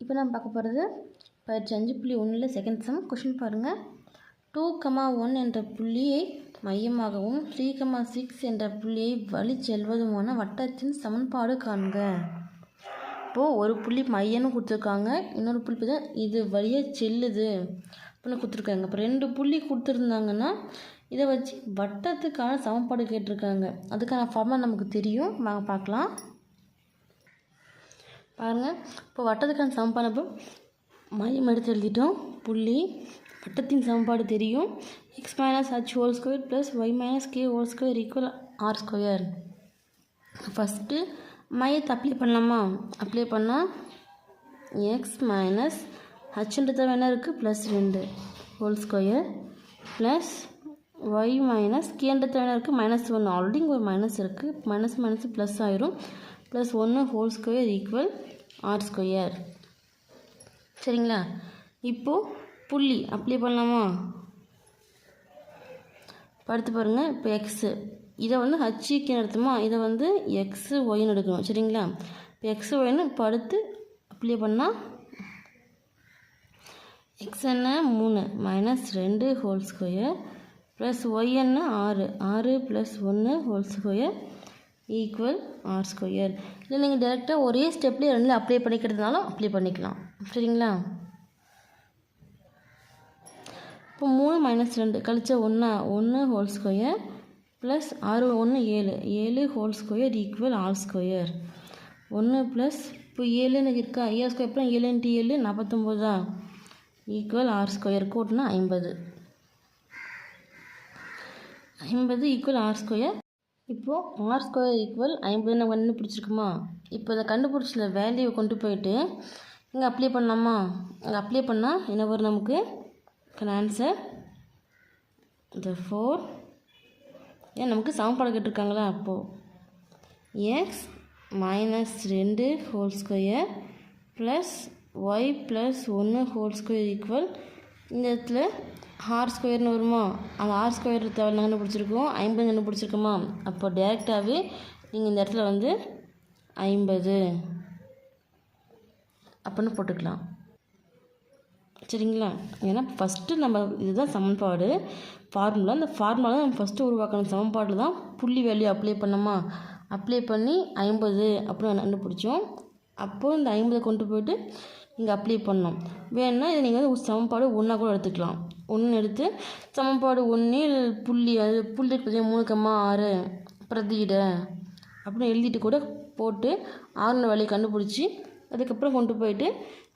இப்போ நம்ம பார்க்க போகிறது பயிற்சி அஞ்சு புள்ளி ஒன்றில் செகண்ட் சம் கொஷின் பாருங்கள் டூ கமா ஒன் என்ற புள்ளியை மையமாகவும் த்ரீ கமா சிக்ஸ் என்ற புள்ளியை வழி செல்வதுமான வட்டத்தின் சமன்பாடு காண்க. இப்போது ஒரு புள்ளி மையம்னு கொடுத்துருக்காங்க. இன்னொரு புள்ளி தான் இது வழியாக செல்லுது அப்படின்னு கொடுத்துருக்காங்க. இப்போ ரெண்டு புள்ளி கொடுத்துருந்தாங்கன்னா இதை வச்சு வட்டத்துக்கான சமன்பாடு கேட்டிருக்காங்க. அதுக்கான ஃபார்முலா நமக்கு தெரியும். வாங்க பார்க்கலாம். பாருங்கள் இப்போ வட்டத்துக்கான சமன்பாடு மையம் எடுத்து எழுதிட்டோம். புள்ளி வட்டத்தின் சமன்பாடு தெரியும். X minus H whole square plus Y minus K whole square equal R square first மையத்தை அப்ளை பண்ணலாமா? அப்ளை பண்ணால் எக்ஸ் மைனஸ் ஹச்ன்றது என்ன இருக்குது ப்ளஸ் ரெண்டு. Whole square plus Y minus கேன்றது என்ன இருக்குது மைனஸ் ஒன்று ஆல்ரெடி இங்கே ஒரு மைனஸ் இருக்குது மைனஸ் மைனஸ் ப்ளஸ் ஆயிரும். ப்ளஸ் ஒன்று whole square equal R square சரிங்களா? இப்போது புள்ளி அப்ளை பண்ணலாமா? படுத்து பாருங்கள் இப்போ எக்ஸு இதை வந்து ஹச்சிக்கு நடத்துமா? இதை வந்து எக்ஸு ஒயின்னு எடுக்கணும். சரிங்களா? இப்போ எக்ஸு ஒயின்னு படுத்து அப்ளை பண்ணால் எக்ஸ் என்ன? மூணு. மைனஸ் ரெண்டு ஹோல் ஸ்கொயர் ப்ளஸ் ஒய் என்ன? ஆறு. ஆறு ப்ளஸ் ஒன்று whole square equal R square இல்லை நீங்கள் டேரெக்டாக ஒரே ஸ்டெப்லேயே ரெண்டில் அப்ளை பண்ணிக்கிறதுனாலும் அப்ளை பண்ணிக்கலாம். சரிங்களா? இப்போ மூணு மைனஸ் ரெண்டு கழிச்ச ஒன்றா ஒன்று ஹோல் ஸ்கொயர் ப்ளஸ் ஆறு ஒன்று ஏழு. ஏழு whole square equal R square ஒன்று ப்ளஸ் இப்போ ஏழுன்னு இருக்கா? ஏழு ஸ்கொயர் அப்புறம் ஏழு இன்ட்டு ஏழு நாற்பத்தொம்போதா ஈக்குவல் ஆர் ஸ்கொயர் கூட்டினா ஐம்பது. ஐம்பது ஈக்குவல் ஆர் ஸ்கொயர் இப்போது ஆர் ஸ்கொயர் ஈக்குவல் ஐம்பது நம்ம கண்டுபிடிச்சிருக்குமா இப்போ இதை கண்டுபிடிச்சில வேல்யூவை கொண்டு போயிட்டு இங்கே அப்ளை பண்ணலாமா? இங்கே அப்ளை பண்ணால் என்ன வரும் நமக்கு? ஆன்சர் த ஃபோர் ஏன் நமக்கு சமன்பாடு கேட்டிருக்காங்களா? அப்போது எக்ஸ் மைனஸ் ரெண்டு whole square plus Y plus ஒன்று ஹோல் ஸ்கொயர் ஈக்குவல் இந்த இடத்துல ஆர் ஸ்கொயர்னு வருமா? அந்த ஆர் ஸ்கொயர் தேவை கண்டுபிடிச்சிருக்கோம் ஐம்பது கண்டுபிடிச்சிருக்கோமா அப்போ டேரெக்டாகவே நீங்கள் இந்த இடத்துல வந்து ஐம்பது. அப்படின்னு போட்டுக்கலாம். சரிங்களா? ஏன்னா ஃபஸ்ட்டு நம்ம இதுதான் சமன்பாடு. ஃபார்முலா அந்த ஃபார்முலா நம்ம ஃபஸ்ட்டு உருவாக்கணும். சமன்பாட்டில் தான் புள்ளி வேல்யூ அப்ளை பண்ணோமா அப்ளை பண்ணி ஐம்பது அப்படின்னு கண்டுபிடிச்சோம் அப்போது இந்த ஐம்பதை கொண்டு போயிட்டு இங்கே அப்ளை பண்ணோம் வேணும்னா இதை நீங்கள் வந்து சமன்பாடு ஒன்றா கூட எடுத்துக்கலாம். ஒன்று எடுத்து சமன்பாடு ஒன்றில் புள்ளி அது புள்ளி பார்த்தீங்கன்னா மூணு கம்மா ஆறு பிரதியிட அப்படின்னு எழுதிட்டு கூட போட்டு ஆறுன வேலையை கண்டுபிடிச்சி அதுக்கப்புறம் கொண்டு போயிட்டு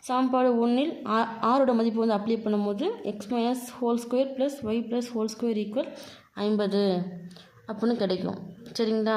சமன்பாடு ஒன்றில் ஆ ஆறோட மதிப்பு வந்து அப்ளை பண்ணும்போது X minus whole square plus Y plus whole square equal ஐம்பது அப்படின்னு கிடைக்கும். சரிங்களா?